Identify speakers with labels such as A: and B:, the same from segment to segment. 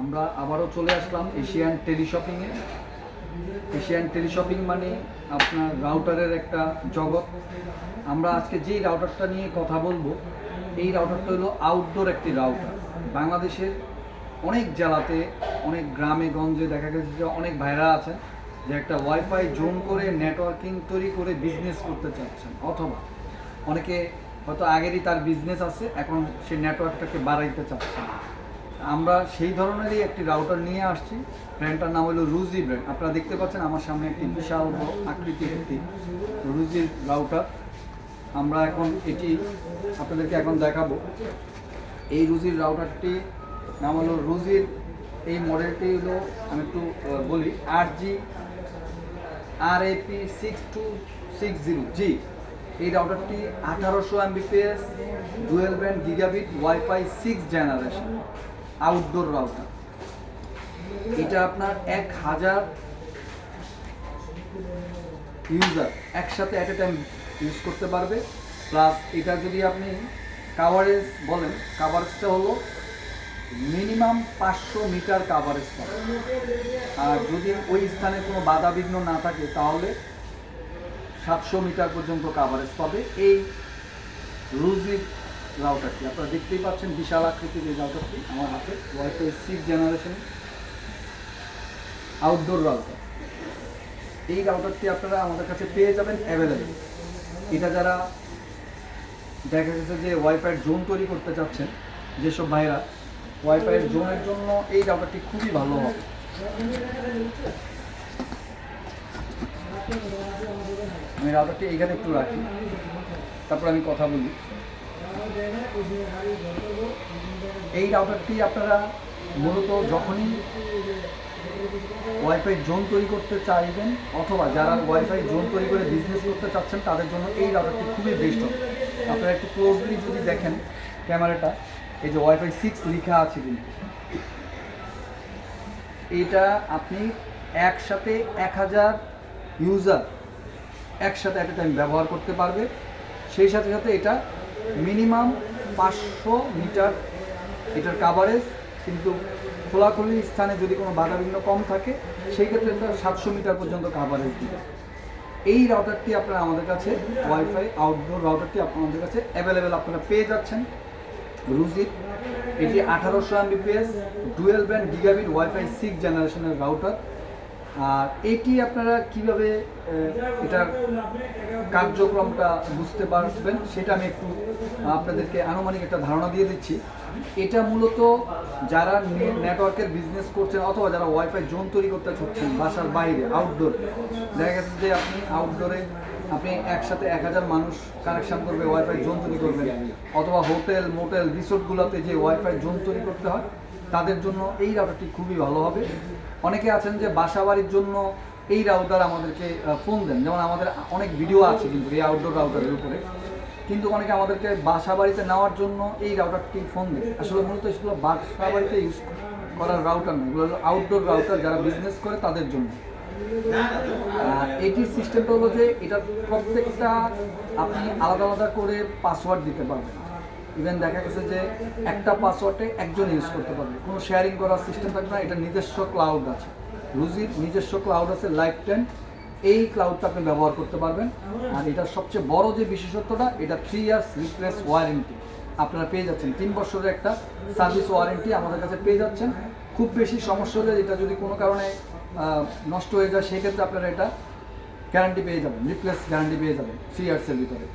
A: আমরা আবারও চলে আসলাম এশিয়ান টেলিশপিংয়ে এশিয়ান টেলিশপিং মানে আপনার রাউটারের একটা জগৎ। আমরা আজকে যেই রাউটারটা নিয়ে কথা বলব, এই রাউটারটা হলো আউটডোর একটি রাউটার। বাংলাদেশের অনেক জেলাতে, অনেক গ্রামে, গঞ্জে দেখা গেছে যে অনেক ভাইরা আছেন যে একটা ওয়াইফাই জোন করে নেটওয়ার্কিং তৈরি করে বিজনেস করতে চাচ্ছেন। অথবা অনেকে হয়তো আগেরই তার বিজনেস আছে, এখন সে নেটওয়ার্কটাকে বাড়াইতে চাচ্ছেন। আমরা সেই ধরনেরই একটি রাউটার নিয়ে আসছি। ব্র্যান্ডটার নাম হলো রুজি ব্র্যান্ড আপনারা দেখতে পাচ্ছেন আমার সামনে একটি বিশাল আকৃতির একটি রুজির রাউটার আমরা এখন এটি আপনাদেরকে এখন দেখাবো। এই রুজির রাউটারটি নাম হলো রুজির এই মডেলটি হলো, আমি একটু বলি আট G R AP six two six zero G, এই রাউটারটি আঠারোশো Mbps dual band gigabit WiFi six generation outdoor router এটা আপনার এক হাজার ইউজার একসাথে অ্যাট এ টাইম ইউজ করতে পারবে। প্লাস এটা যদি আপনি কাভারেজ বলেন কাভারেজটা হলো মিনিমাম পাঁচশো মিটার কাভারেজ পাবে আর যদি ওই স্থানে কোনো বাধা বিঘ্ন না থাকে, তাহলে সাতশো মিটার পর্যন্ত কাভারেজ পাবে। এই রুজির রাউটারটি আপনারা দেখতেই পাচ্ছেন বিশাল আকৃতির এই রাউটারটি আমার হাতে। WiFi six generation outdoor router. এই রাউটারটি আপনারা আমাদের কাছে পেয়ে যাবেন অ্যাভেলেবেল এটা যারা দেখা গেছে যে ওয়াইফাইয়ের জোন তৈরি করতে চাচ্ছেন, যেসব ভাইরা ওয়াইফাইয়ের জোনের জন্য এই রাউটারটি খুবই ভালো হবে। আমি রাউটারটি এইখানে একটু রাখি। তারপর আমি কথা বলি। এই রাউটারটি আপনারা মূলত যখনই ওয়াইফাই জোন তৈরি করতে চাইবেন, অথবা যারা ওয়াইফাই জোন তৈরি করে বিজনেস করতে চাচ্ছেন, তাদের জন্য এই রাউটারটি খুবই বেস্ট আপনারা একটু ক্লোজলি যদি দেখেন ক্যামেরাটা, এই যে ওয়াইফাই সিক্স লেখা আছে কিন্তু। এটা আপনি একসাথে এক হাজার ইউজার একসাথে একটা টাইম ব্যবহার করতে পারবে। সেই সাথে সাথে এটা মিনিমাম পাঁচশো মিটার এটার কাভারেজ কিন্তু খোলাখুলি স্থানে যদি কোনো বাধা বিঘ্ন কম থাকে, সেই ক্ষেত্রে এটা সাতশো মিটার পর্যন্ত কাভারেজ দিবে। এই রাউটারটি আপনারা আমাদের কাছে ওয়াইফাই আউটডোর রাউটারটি আপনাদের কাছে অ্যাভেলেবেল আপনারা পেয়ে যাচ্ছেন। রুজির এটি আঠারোশো Mbps dual band gigabit WiFi six জেনারেশনের রাউটার আর এটি আপনারা কীভাবে এটার কার্যক্রমটা বুঝতে পারবেন সেটা আমি একটু আপনাদেরকে আনুমানিক একটা ধারণা দিয়ে দিচ্ছি। এটা মূলত যারা নেটওয়ার্কের বিজনেস করছেন অথবা যারা ওয়াইফাই জোন তৈরি করতে চাচ্ছেন বাসার বাইরে আউটডোর দেখা গেছে যে আপনি আউটডোরে আপনি একসাথে এক হাজার মানুষ কানেকশন করবে ওয়াইফাই জোন তৈরি করবেন। অথবা হোটেল মোটেল রিসোর্টগুলোতে যে ওয়াইফাই জোন তৈরি করতে হয় তাদের জন্য এই রাউটারটি খুবই ভালো হবে। অনেকে আছেন যে বাসা বাড়ির জন্য এই রাউটার আমাদেরকে ফোন দেন। যেমন আমাদের অনেক ভিডিও আছে কিন্তু এই আউটডোর রাউটারের উপরে। কিন্তু অনেকে আমাদেরকে বাসা বাড়িতে নেওয়ার জন্য এই রাউটারটি ফোন দেয় আসলে মূলত এগুলো বাসা বাড়িতে ইউজ করার রাউটার নয় এগুলো আউটডোর রাউটার যারা বিজনেস করে তাদের জন্য। এটির সিস্টেমটা হলো যে এটা প্রত্যেকটা আপনি আলাদা আলাদা করে পাসওয়ার্ড দিতে পারবেন। ইভেন দেখা গেছে যে একটা পাসওয়ার্ডে একজন ইউজ করতে পারবে। কোনো শেয়ারিং করার সিস্টেম থাকবে না, এটা নিজস্ব ক্লাউড আছে। রুজির নিজস্ব ক্লাউড আছে লাইফ টেন এই ক্লাউডটা আপনি ব্যবহার করতে পারবেন। আর এটার সবচেয়ে বড় যে বিশেষত্বটা, এটা থ্রি ইয়ার্স রিপ্লেস ওয়ারেন্টি আপনারা পেয়ে যাচ্ছেন। তিন বছরের একটা সার্ভিস ওয়ারেন্টি আমাদের কাছে পেয়ে যাচ্ছেন। খুব বেশি সমস্যা হলে এটা যদি কোনো কারণে নষ্ট হয়ে যায়, সেক্ষেত্রে আপনারা এটা গ্যারান্টি পেয়ে যাবেন রিপ্লেস গ্যারান্টি পেয়ে যাবেন থ্রি ইয়ার্সের ভিতরে।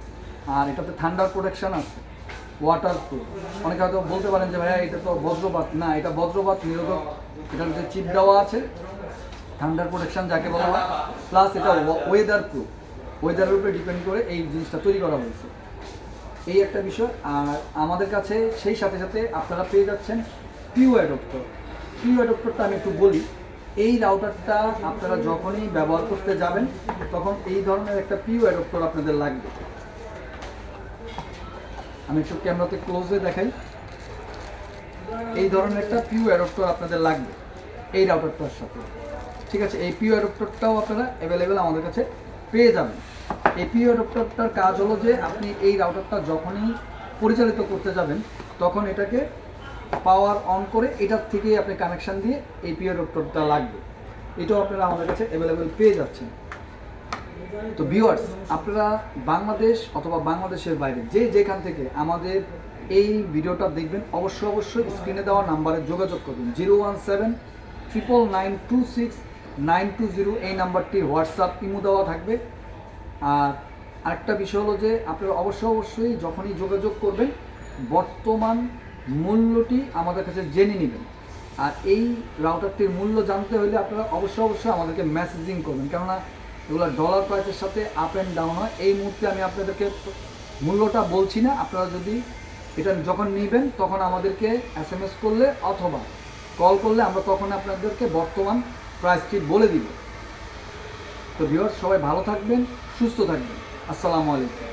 A: আর এটাতে ঠান্ডার প্রোটেকশন আছে। ওয়াটার প্রুফ অনেকে হয়তো বলতে পারেন যে ভাইয়া, এটা তো বজ্রপাত না, এটা বজ্রপাত নিরোধক এটার ভিতরে চিপ দেওয়া আছে ঠান্ডার প্রোটেকশন যাকে বলা হয় প্লাস এটা ওয়েদার প্রুফ ওয়েদারের উপরে ডিপেন্ড করে এই জিনিসটা তৈরি করা হয়েছে। এই একটা বিষয়, আর আমাদের কাছে সেই সাথে সাথে আপনারা পেয়ে যাচ্ছেন পিউ অ্যাডপ্টর পিউ অ্যাডপ্টরটা আমি একটু বলি, এই রাউটারটা আপনারা যখনই ব্যবহার করতে যাবেন, তখন এই ধরনের একটা পিউ অ্যাডপ্টর আপনাদের লাগবে। আমি একটু ক্যামেরাতে ক্লোজে দেখাই। এই ধরনের একটা পিউ অ্যাডপ্টর আপনাদের লাগবে এই রাউটারটার সাথে। ঠিক আছে, এই পিউ অ্যাডপ্টরটাও আপনারা অ্যাভেলেবেল আমাদের কাছে পেয়ে যাবেন। এই পিউ অ্যাডপ্টরটার কাজ হলো যে আপনি এই রাউটারটা যখনই পরিচালিত করতে যাবেন, তখন এটাকে পাওয়ার অন করে এটার থেকেই আপনি কানেকশান দিয়ে এই পি অ্যাডাপ্টারটা লাগবে। এটাও আপনারা আমাদের কাছে অ্যাভেলেবেল পেয়ে যাচ্ছেন। তো ভিউয়ার্স আপনারা বাংলাদেশ অথবা বাংলাদেশের বাইরে যে যেখান থেকে আমাদের এই ভিডিওটা দেখবেন, অবশ্যই অবশ্যই স্ক্রিনে দেওয়া নাম্বারে যোগাযোগ করবেন। Zero one seven triple nine two six nine two zero এই নাম্বারটি হোয়াটসঅ্যাপ ইমো দেওয়া থাকবে। আর আরেকটা বিষয় হলো যে, আপনারা অবশ্যই অবশ্যই যখনই যোগাযোগ করবেন, বর্তমান মূল্যটি আমাদের কাছে জেনে নেবেন। আর এই রাউটারটির মূল্য জানতে হলে আপনারা অবশ্যই অবশ্যই আমাদেরকে মেসেজিং করবেন। কেননা এগুলো ডলার প্রাইসের সাথে আপ অ্যান্ড ডাউন হয়। এই মুহূর্তে আমি আপনাদেরকে মূল্যটা বলছি না। আপনারা যদি এটা যখন নেবেন, তখন আমাদেরকে এস এম এস করলে অথবা কল করলে আমরা তখন আপনাদেরকে বর্তমান প্রাইসটি বলে দিব। তো ভিউয়ার্স সবাই ভালো থাকবেন, সুস্থ থাকবেন। আসসালামু আলাইকুম।